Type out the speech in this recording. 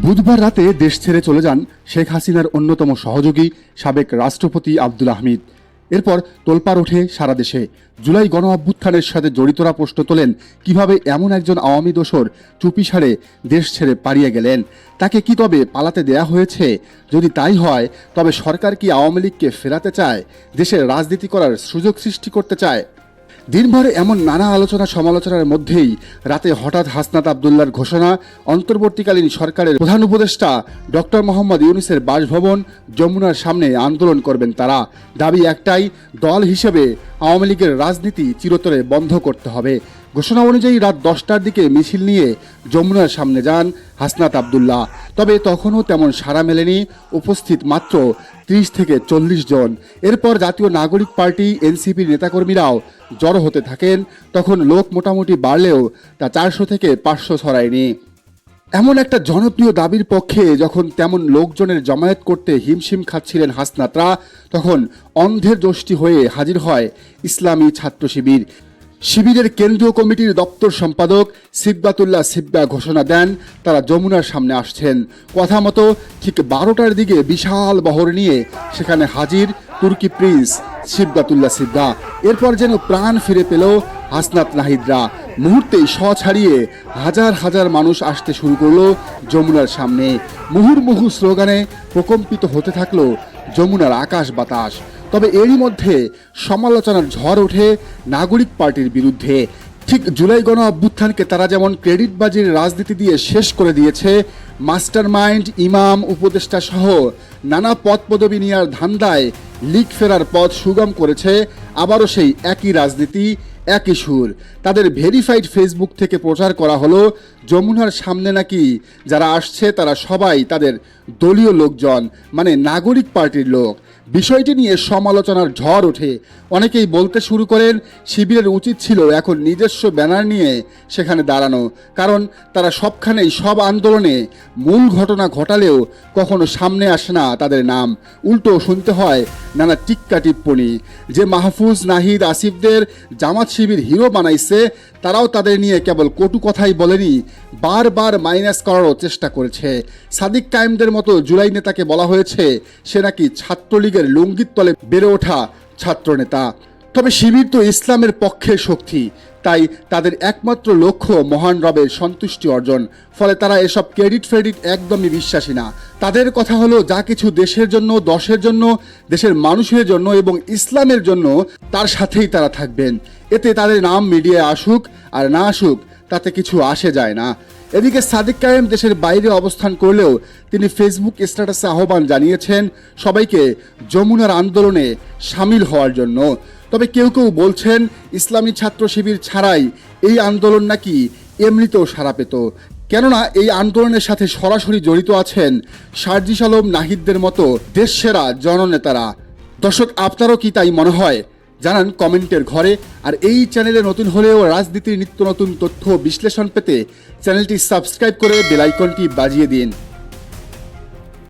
বুধবার রাতে দেশ ছেড়ে চলে যান শেখ হাসিনার অন্যতম সহযোগী সাবেক রাষ্ট্রপতি আব্দুল আহমিদ। এরপর তোলপাড় ওঠে সারা দেশে। জুলাই গণ অভ্যুত্থানের সাথে জড়িতরা প্রশ্ন তোলেন, কীভাবে এমন একজন আওয়ামী দোসর চুপি সারে দেশ ছেড়ে পালিয়ে গেলেন? তাকে কি তবে পালাতে দেয়া হয়েছে? যদি তাই হয়, তবে সরকার কি আওয়ামী লীগকে ফেরাতে চায়? দেশের রাজনীতি করার সুযোগ সৃষ্টি করতে চায়? দিনভরে এমন নানা আলোচনা সমালোচনার মধ্যেই রাতে হঠাৎ হাসনাত আবদুল্লার ঘোষণা, অন্তর্বর্তীকালীন সরকারের প্রধান উপদেষ্টা ডক্টর মোহাম্মদ ইউনিসের বাসভবন যমুনার সামনে আন্দোলন করবেন তারা। দাবি একটাই, দল হিসেবে আওয়ামী লীগের রাজনীতি চিরতরে বন্ধ করতে হবে। ঘোষণা অনুযায়ী রাত দশটার দিকে মিছিল নিয়ে যমুনার সামনে যান হাসনাত আবদুল্লাহ। তবে তখনও তেমন সাড়া মেলেনি উপস্থিত মাত্র ত্রিশ থেকে চল্লিশ জন। এরপর জাতীয় নাগরিক পার্টি এনসিপির নেতাকর্মীরাও জড়ো হতে থাকেন। তখন লোক মোটামুটি বাড়লেও তা চারশো থেকে পাঁচশো ছড়ায়নি। এমন একটা জনপ্রিয় দাবির পক্ষে যখন তেমন লোকজনের জমায়েত করতে হিমশিম খাচ্ছিলেন হাসনাতরা, তখন অন্ধের যষ্টি হয়ে হাজির হয় ইসলামী ছাত্র শিবির। শিবিরের কেন্দ্রীয় কমিটির দপ্তর সম্পাদক সিব্বাতুল্লাহ সিব্বা ঘোষণা দেন, তারা যমুনার সামনে আসছেন। কথা মতো ঠিক বারোটার দিকে বিশাল বহর নিয়ে সেখানে হাজির তুর্কি প্রিন্স সিব্বাতুল্লাহ সিদ্দা। এরপর যেন প্রাণ ফিরে পেল হাসনাত নাহিদরা। মুহূর্তেই স ছাড়িয়ে হাজার হাজার মানুষ আসতে শুরু করল যমুনার সামনে। মুহুর্মুহু স্লোগানে প্রকম্পিত হতে থাকল যমুনার আকাশ বাতাস। তবে এরই মধ্যে সমালোচনার ঝড় ওঠে নাগরিক পার্টির বিরুদ্ধে। ঠিক জুলাই গণ অভ্যুত্থানকে তারা যেমন ক্রেডিটবাজির রাজনীতি দিয়ে শেষ করে দিয়েছে মাস্টার মাইন্ড ইমাম, উপদেষ্টা সহ নানা পদ পদবি নেওয়ার ধান্দায় লিগ ফেরার পথ সুগম করেছে আবারও সেই একই রাজনীতি, একই সুর। তাদের ভেরিফাইড ফেসবুক থেকে প্রচার করা হলো যমুনার সামনে নাকি যারা আসছে তারা সবাই তাদের দলীয় লোকজন মানে নাগরিক পার্টির লোক। বিষয়টি নিয়ে সমালোচনার ঝড় ওঠে। অনেকেই বলতে শুরু করেন, শিবিরের উচিত ছিল এখন নিজস্ব ব্যানার নিয়ে সেখানে দাঁড়ানো, কারণ তারা সবখানেই সব আন্দোলনে মূল ঘটনা ঘটালেও কখনো সামনে আসে না তাদের নাম। উল্টো শুনতে হয় নানা টিক্কা টিপ্পনি যে মাহফুজ, নাহিদ, আসিফদের জামাত শিবির হিরো বানাইছে, তারাও তাদের নিয়ে কেবল কটু কথাই বলেনি, বারবার মাইনাস করারও চেষ্টা করেছে। সাদিক কায়েমদের মতো জুলাই নেতাকে বলা হয়েছে, সে নাকি ছাত্রলীগের লুঙ্গিত তলে বেড়ে ওঠা ছাত্রনেতা। তবে শিবির তো ইসলামের পক্ষের শক্তি। তাই তাদের একমাত্র লক্ষ্য মহান রবের সন্তুষ্টি অর্জন। ফলে তারা এসব ক্রেডিট ফ্রেডিট একদমই বিশ্বাসী না। তাদের কথা হলো, যা কিছু দেশের জন্য, দশের জন্য, দেশের মানুষের জন্য এবং ইসলামের জন্য তার সাথেই তারা থাকবেন। এতে তাদের নাম মিডিয়ায় আসুক আর না আসুক, তাতে কিছু আসে যায় না। এদিকে সাদিক কায়েম দেশের বাইরে অবস্থান করলেও তিনি ফেসবুক স্ট্যাটাসে আহ্বান জানিয়েছেন সবাইকে যমুনার আন্দোলনে সামিল হওয়ার জন্য। তবে কেউ কেউ বলছেন ইসলামী ছাত্র শিবির ছাড়াই এই আন্দোলন নাকি এমনিতেও সারা পেত। কেননা এই আন্দোলনের সাথে সরাসরি জড়িত আছেন সার্জিস আলম নাহিদদের মতো দেশসেরা জননেতারা। দর্শক, আপনারও কি তাই মনে হয়? জানান কমেন্টের ঘরে। আর এই চ্যানেলে নতুন হলেও রাজনীতির নিত্য নতুন তথ্য বিশ্লেষণ পেতে চ্যানেলটি সাবস্ক্রাইব করে বেলাইকনটি বাজিয়ে দিন।